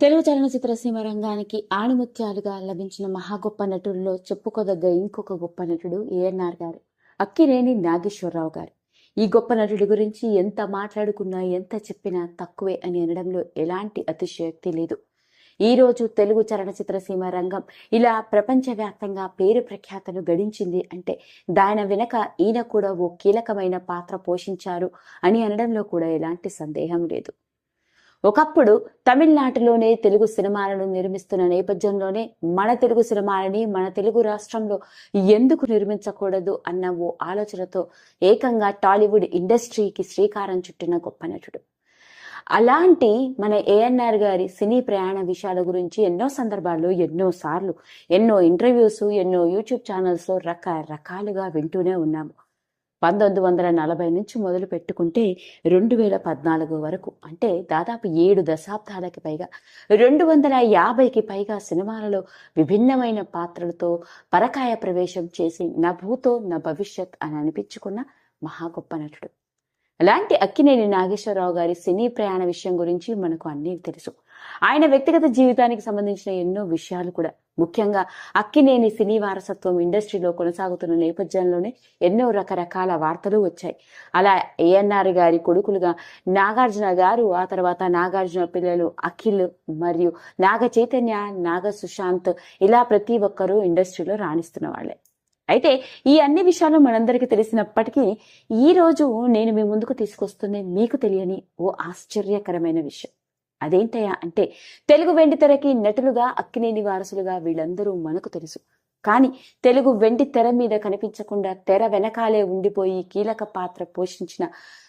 తెలుగు చలనచిత్ర సీమ రంగానికి ఆణిముత్యాలుగా లభించిన మహా గొప్ప నటుల్లో చెప్పుకోదగ్గ ఇంకొక గొప్ప నటుడు ఏఎన్ఆర్ గారు అక్కినేని నాగేశ్వరరావు గారు. ఈ గొప్ప నటుడి గురించి ఎంత మాట్లాడుకున్నా ఎంత చెప్పినా తక్కువే అని అనడంలో ఎలాంటి అతిశయోక్తి లేదు. ఈ రోజు తెలుగు చలనచిత్ర సీమ రంగం ఇలా ప్రపంచవ్యాప్తంగా పేరు ప్రఖ్యాతలు గడించింది అంటే దాని వెనక ఈయన కూడా ఓ కీలకమైన పాత్ర పోషించారు అని అనడంలో కూడా ఎలాంటి సందేహం లేదు. ఒకప్పుడు తమిళనాటులోనే తెలుగు సినిమాలను నిర్మిస్తున్న నేపథ్యంలోనే మన తెలుగు సినిమాలని మన తెలుగు రాష్ట్రంలో ఎందుకు నిర్మించకూడదు అన్న ఓ ఆలోచనతో ఏకంగా టాలీవుడ్ ఇండస్ట్రీకి శ్రీకారం చుట్టిన గొప్ప నటుడు. అలాంటి మన ఏఎన్ఆర్ గారి సినీ ప్రయాణ విషయాల గురించి ఎన్నో సందర్భాల్లో ఎన్నో సార్లు ఎన్నో ఇంటర్వ్యూస్ ఎన్నో యూట్యూబ్ ఛానల్స్లో రకరకాలుగా వింటూనే ఉన్నాము. పంతొమ్మిది వందల నలభై నుంచి మొదలు పెట్టుకుంటే రెండు వేల పద్నాలుగు వరకు అంటే దాదాపు ఏడు దశాబ్దాలకి పైగా రెండు వందల యాభైకి పైగా సినిమాలలో విభిన్నమైన పాత్రలతో పరకాయ ప్రవేశం చేసి నా భూతో నా భవిష్యత్ అని అనిపించుకున్న మహా గొప్ప నటుడు. అలాంటి అక్కినేని నాగేశ్వరరావు గారి సినీ ప్రయాణ విషయం గురించి మనకు అన్నీ తెలుసు. ఆయన వ్యక్తిగత జీవితానికి సంబంధించిన ఎన్నో విషయాలు కూడా. ముఖ్యంగా అక్కినేని సినీ వారసత్వం ఇండస్ట్రీలో కొనసాగుతున్న నేపథ్యంలోనే ఎన్నో రకరకాల వార్తలు వచ్చాయి. అలా ఏఎన్ఆర్ గారి కొడుకులుగా నాగార్జున గారు ఆ తర్వాత నాగార్జున పిల్లలు అఖిల్ మరియు నాగ చైతన్య నాగ సుశాంత్ ఇలా ప్రతి ఒక్కరూ ఇండస్ట్రీలో రాణిస్తున్న వాళ్ళే. అయితే ఈ అన్ని విషయాలు మనందరికీ తెలిసినప్పటికీ ఈ రోజు నేను మీ ముందుకు తీసుకొస్తుంది మీకు తెలియని ఓ ఆశ్చర్యకరమైన విషయం. అదేంటయా అంటే తెలుగు వెండితెరకి నటులుగా అక్కినేని వారసులుగా వీళ్ళందరూ మనకు తెలుసు. కానీ తెలుగు వెండి తెర మీద కనిపించకుండా తెర వెనకాలే ఉండిపోయి కీలక పాత్ర పోషించిన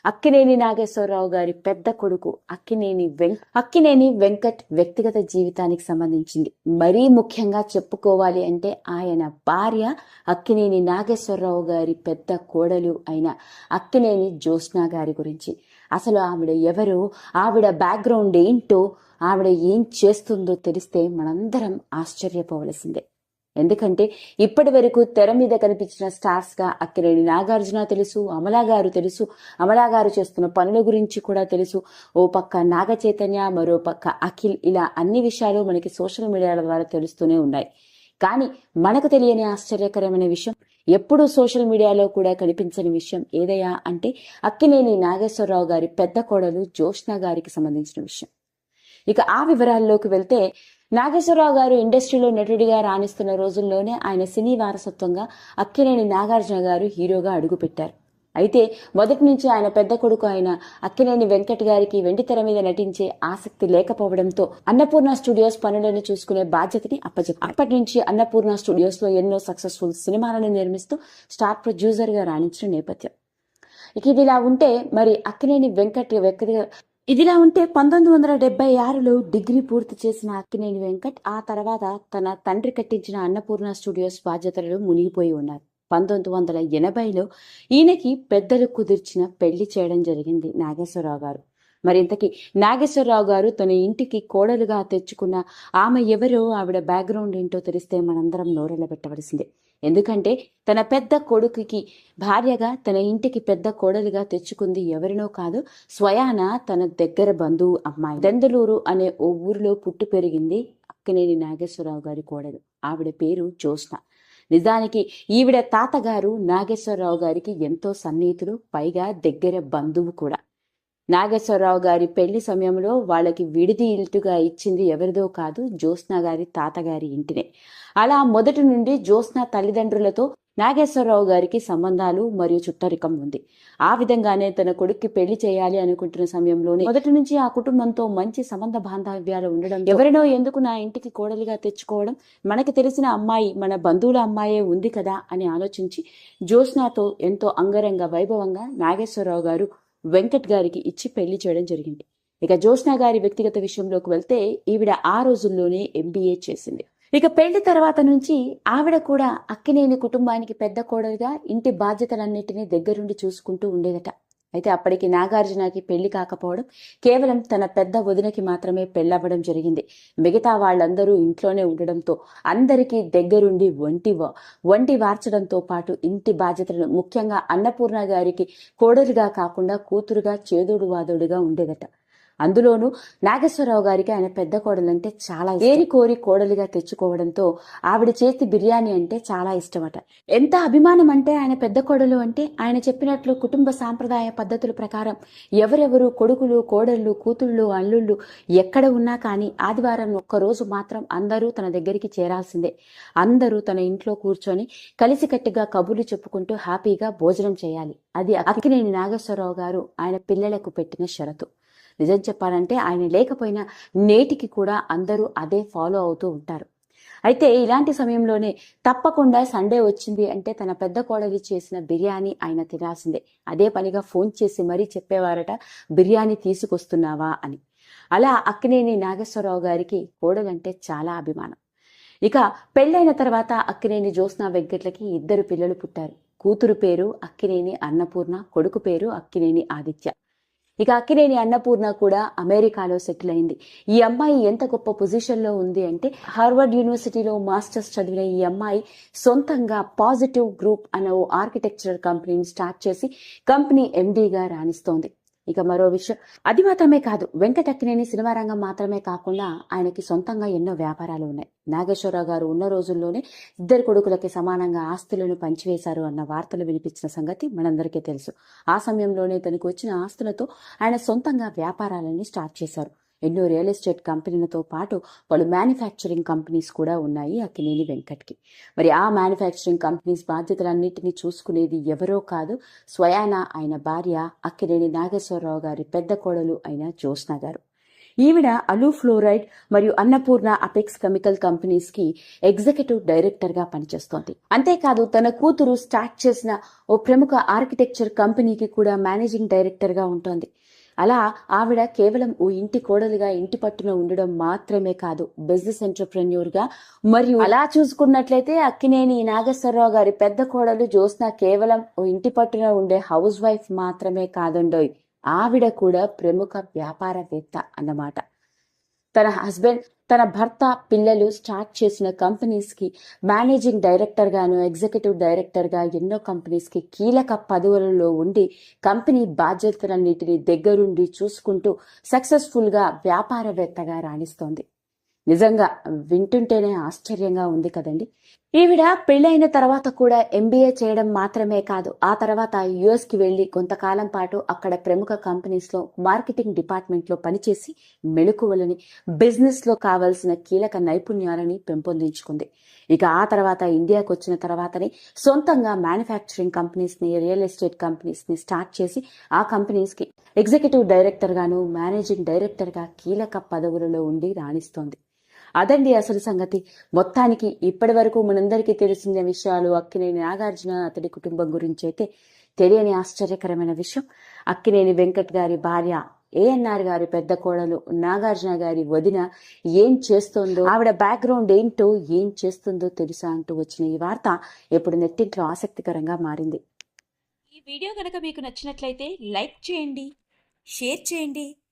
అక్కినేని నాగేశ్వరరావు గారి పెద్ద కొడుకు అక్కినేని వెం అక్కినేని వెంకట్ వ్యక్తిగత జీవితానికి సంబంధించింది. మరీ ముఖ్యంగా చెప్పుకోవాలి అంటే ఆయన భార్య అక్కినేని నాగేశ్వరరావు గారి పెద్ద కోడలు అయిన అక్కినేని జ్యోత్స్న గారి గురించి. అసలు ఆవిడ ఎవరు? ఆవిడ బ్యాక్గ్రౌండ్ ఏంటో? ఆవిడ ఏం చేస్తుందో తెలిస్తే మనందరం ఆశ్చర్యపోవలసిందే. ఎందుకంటే ఇప్పటి వరకు తెర మీద కనిపించిన స్టార్స్గా అక్కినేని నాగార్జున తెలుసు అమలా గారు తెలుసు అమలా గారు చేస్తున్న పనుల గురించి కూడా తెలుసు. ఓ పక్క నాగ చైతన్య మరో పక్క అఖిల్. ఇలా అన్ని విషయాలు మనకి సోషల్ మీడియాల ద్వారా తెలుస్తూనే ఉన్నాయి. కానీ మనకు తెలియని ఆశ్చర్యకరమైన విషయం ఎప్పుడూ సోషల్ మీడియాలో కూడా కనిపించని విషయం ఏదయ్యా అంటే అక్కినేని నాగేశ్వరరావు గారి పెద్ద కోడలు జ్యోష్ణ గారికి సంబంధించిన విషయం. ఇక ఆ వివరాల్లోకి వెళ్తే నాగేశ్వరరావు గారు ఇండస్ట్రీలో నటుడిగా రాణిస్తున్న రోజుల్లోనే ఆయన సినీ వారసత్వంగా అక్కినేని నాగార్జున గారు హీరోగా అడుగుపెట్టారు. అయితే మొదటి నుంచి ఆయన పెద్ద కొడుకు అయిన అక్కినేని వెంకట్ గారికి వెండితెర మీద నటించే ఆసక్తి లేకపోవడంతో అన్నపూర్ణ స్టూడియోస్ పనులను చూసుకునే బాధ్యతని అప్పచెప్పారు అప్పటి నుంచి అన్నపూర్ణ స్టూడియోస్లో ఎన్నో సక్సెస్ఫుల్ సినిమాలను నిర్మిస్తూ స్టార్ ప్రొడ్యూసర్గా రాణించిన నేపథ్యం. ఇక ఇది ఇలా ఉంటే మరి అక్కినేని వెంకట్ వ్యక్తిగా ఇదిలా ఉంటే పంతొమ్మిది వందల డెబ్బై ఆరులో డిగ్రీ పూర్తి చేసిన అక్కినేని వెంకట్ ఆ తర్వాత తన తండ్రి కట్టించిన అన్నపూర్ణ స్టూడియోస్ బాధ్యతలలో మునిగిపోయి ఉన్నారు. పంతొమ్మిది వందల ఎనభైలో ఈయనకి పెద్దలు కుదిర్చిన పెళ్ళి చేయడం జరిగింది నాగేశ్వరరావు గారు మరి ఇంతకీ నాగేశ్వరరావు గారు తన ఇంటికి కోడలుగా తెచ్చుకున్న ఆమె ఎవరో ఆవిడ బ్యాక్గ్రౌండ్ ఏంటో తెలిస్తే మనందరం నోరెళ్ళ పెట్టవలసిందే. ఎందుకంటే తన పెద్ద కొడుకుకి భార్యగా తన ఇంటికి పెద్ద కోడలుగా తెచ్చుకుంది ఎవరినో కాదు స్వయాన తన దగ్గర బంధువు అమ్మాయి. దెందలూరు అనే ఓ ఊరిలో పుట్టి పెరిగింది అక్కినేని నాగేశ్వరరావు గారి కోడలు. ఆవిడ పేరు జ్యోత్స్న. నిజానికి ఈవిడ తాతగారు నాగేశ్వరరావు గారికి ఎంతో సన్నిహితుడు పైగా దగ్గర బంధువు కూడా. నాగేశ్వరరావు గారి పెళ్ళి సమయంలో వాళ్ళకి విడిది ఇంటిగా ఇచ్చింది ఎవరిదో కాదు జ్యోత్స్న గారి తాతగారి ఇంటినే. అలా మొదటి నుండి జ్యోత్స్న తల్లిదండ్రులతో నాగేశ్వరరావు గారికి సంబంధాలు మరియు చుట్టరికం ఉంది. ఆ విధంగానే తన కొడుక్కి పెళ్ళి చేయాలి అనుకుంటున్న సమయంలోనే మొదటి నుంచి ఆ కుటుంబంతో మంచి సంబంధ బాంధవ్యాలు ఉండడం ఎవరినో ఎందుకు నా ఇంటికి కోడలిగా తెచ్చుకోవడం మనకి తెలిసిన అమ్మాయి మన బంధువుల అమ్మాయే ఉంది కదా అని ఆలోచించి జ్యోత్స్నాతో ఎంతో అంగరంగ వైభవంగా నాగేశ్వరరావు గారు వెంకట్ గారికి ఇచ్చి పెళ్ళి చేయడం జరిగింది. ఇక జ్యోత్స్న గారి వ్యక్తిగత విషయంలోకి వెళ్తే ఈవిడ ఆ రోజుల్లోనే ఎంబీఏ చేసింది. ఇక పెళ్ళి తర్వాత నుంచి ఆవిడ కూడా అక్కినేని కుటుంబానికి పెద్ద కోడలుగా ఇంటి బాధ్యతలన్నింటినీ దగ్గరుండి చూసుకుంటూ ఉండేదట. అయితే అప్పటికి నాగార్జునకి పెళ్ళి కాకపోవడం కేవలం తన పెద్ద వదినకి మాత్రమే పెళ్ళవ్వడం జరిగింది. మిగతా వాళ్ళందరూ ఇంట్లోనే ఉండడంతో అందరికీ దగ్గరుండి వంటి వంటి వార్చడంతో పాటు ఇంటి బాధ్యతలను ముఖ్యంగా అన్నపూర్ణ గారికి కోడలుగా కాకుండా కూతురుగా చేదోడు వాదోడుగా ఉండేదట. అందులోనూ నాగేశ్వరరావు గారికి ఆయన పెద్ద కోడలంటే చాలా ఏరి కోరి కోడలిగా తెచ్చుకోవడంతో ఆవిడ చేతి బిర్యానీ అంటే చాలా ఇష్టమట. ఎంత అభిమానం అంటే ఆయన పెద్ద కోడలు అంటే ఆయన చెప్పినట్లు కుటుంబ సాంప్రదాయ పద్ధతుల ప్రకారం ఎవరెవరు కొడుకులు కోడళ్ళు కూతుళ్ళు అల్లుళ్ళు ఎక్కడ ఉన్నా కానీ ఆదివారం ఒక్కరోజు మాత్రం అందరూ తన దగ్గరికి చేరాల్సిందే. అందరూ తన ఇంట్లో కూర్చొని కలిసికట్టుగా కబుర్లు చెప్పుకుంటూ హ్యాపీగా భోజనం చేయాలి. అది అక్కినేని నాగేశ్వరరావు గారు ఆయన పిల్లలకు పెట్టిన షరతు. నిజం చెప్పాలంటే ఆయన లేకపోయినా నేటికి కూడా అందరూ అదే ఫాలో అవుతూ ఉంటారు. అయితే ఇలాంటి సమయంలోనే తప్పకుండా సండే వచ్చింది అంటే తన పెద్ద కోడలి చేసిన బిర్యానీ ఆయన తినాల్సిందే. అదే పనిగా ఫోన్ చేసి మరీ చెప్పేవారట బిర్యానీ తీసుకొస్తున్నావా? అని. అలా అక్కినేని నాగేశ్వరరావు గారికి కోడలంటే చాలా అభిమానం. ఇక పెళ్ళైన తర్వాత అక్కినేని జ్యోత్స్న వెంకట్లకి ఇద్దరు పిల్లలు పుట్టారు. కూతురు పేరు అక్కినేని అన్నపూర్ణ కొడుకు పేరు అక్కినేని ఆదిత్య. ఇక అక్కినేని అన్నపూర్ణ కూడా అమెరికాలో సెటిల్ అయింది. ఈ అమ్మాయి ఎంత గొప్ప పొజిషన్లో ఉంది అంటే హార్వర్డ్ యూనివర్సిటీలో మాస్టర్స్ చదివిన ఈ అమ్మాయి సొంతంగా పాజిటివ్ గ్రూప్ అనే ఓ ఆర్కిటెక్చర్ కంపెనీని స్టార్ట్ చేసి కంపెనీ ఎండీగా రాణిస్తోంది. ఇక మరో విషయం. అది మాత్రమే కాదు వెంకటక్కినేని సినిమా రంగం మాత్రమే కాకుండా ఆయనకి సొంతంగా ఎన్నో వ్యాపారాలు ఉన్నాయి. నాగేశ్వరరావు గారు ఉన్న రోజుల్లోనే ఇద్దరు కొడుకులకి సమానంగా ఆస్తులను పంచివేశారు అన్న వార్తలు వినిపించిన సంగతి మనందరికీ తెలుసు. ఆ సమయంలోనే తనకు వచ్చిన ఆస్తులతో ఆయన సొంతంగా వ్యాపారాలని స్టార్ట్ చేశారు. ఎన్నో రియల్ ఎస్టేట్ కంపెనీలతో పాటు పలు మ్యానుఫ్యాక్చరింగ్ కంపెనీస్ కూడా ఉన్నాయి అక్కినేని వెంకట్కి. మరి ఆ మ్యానుఫ్యాక్చరింగ్ కంపెనీస్ బాధ్యతలన్నింటినీ చూసుకునేది ఎవరో కాదు స్వయాన ఆయన భార్య అక్కినేని నాగేశ్వరరావు గారి పెద్ద కోడలు అయిన జ్యోత్స్న గారు. ఈవిడ అలూ ఫ్లోరైడ్ మరియు అన్నపూర్ణ అపెక్స్ కెమికల్ కంపెనీస్కి ఎగ్జిక్యూటివ్ డైరెక్టర్గా పనిచేస్తోంది. అంతేకాదు తన కూతురు స్టార్ట్ చేసిన ఓ ప్రముఖ ఆర్కిటెక్చర్ కంపెనీకి కూడా మేనేజింగ్ డైరెక్టర్గా ఉంటుంది. అలా ఆవిడ కేవలం ఓ ఇంటి కోడలుగా ఇంటి పట్టున ఉండడం మాత్రమే కాదు బిజినెస్ ఎంటర్ప్రెన్యూర్గా. మరియు అలా చూసుకున్నట్లయితే అక్కినేని నాగేశ్వరరావు గారి పెద్ద కోడలు జ్యోత్స్న కేవలం ఓ ఇంటి పట్టున ఉండే హౌస్ వైఫ్ మాత్రమే కాదండోయ్ ఆవిడ కూడా ప్రముఖ వ్యాపారవేత్త అన్నమాట. తన హస్బెండ్ తన భర్త పిల్లలు స్టార్ట్ చేసిన కంపెనీస్కి మేనేజింగ్ డైరెక్టర్ గాను ఎగ్జిక్యూటివ్ డైరెక్టర్గా ఎన్నో కంపెనీస్కి కీలక పదవులలో ఉండి కంపెనీ బాధ్యతలన్నిటిని దగ్గరుండి చూసుకుంటూ సక్సెస్ఫుల్గా వ్యాపారవేత్తగా రాణిస్తోంది. నిజంగా వింటుంటేనే ఆశ్చర్యంగా ఉంది కదండి. ఈవిడ పెళ్ళైన తర్వాత కూడా ఎంబీఏ చేయడం మాత్రమే కాదు ఆ తర్వాత యుఎస్కి వెళ్ళి కొంతకాలం పాటు అక్కడ ప్రముఖ కంపెనీస్లో మార్కెటింగ్ డిపార్ట్మెంట్లో పనిచేసి మెళుకువలని బిజినెస్లో కావలసిన కీలక నైపుణ్యాలని పెంపొందించుకుంది. ఇక ఆ తర్వాత ఇండియాకు వచ్చిన తర్వాతనే సొంతంగా మ్యానుఫ్యాక్చరింగ్ కంపెనీస్ని రియల్ ఎస్టేట్ కంపెనీస్ని స్టార్ట్ చేసి ఆ కంపెనీస్కి ఎగ్జిక్యూటివ్ డైరెక్టర్ గాను మేనేజింగ్ డైరెక్టర్గా కీలక పదవులలో ఉండి రాణిస్తోంది. అదండి అసలు సంగతి. మొత్తానికి ఇప్పటి వరకు మనందరికీ తెలిసిన విషయాలు అక్కినేని నాగార్జున అతడి కుటుంబం గురించి అయితే తెలియని ఆశ్చర్యకరమైన విషయం. అక్కినేని వెంకట్ గారి భార్య ఏఎన్ఆర్ గారి పెద్ద కోడలు నాగార్జున గారి వదిన ఏం చేస్తుందో ఆవిడ బ్యాక్గ్రౌండ్ ఏంటో ఏం చేస్తుందో తెలుసా అంటూ వచ్చిన ఈ వార్త ఇప్పుడు నెట్టింట్లో ఆసక్తికరంగా మారింది. ఈ వీడియో కనుక మీకు నచ్చినట్లయితే లైక్ చేయండి షేర్ చేయండి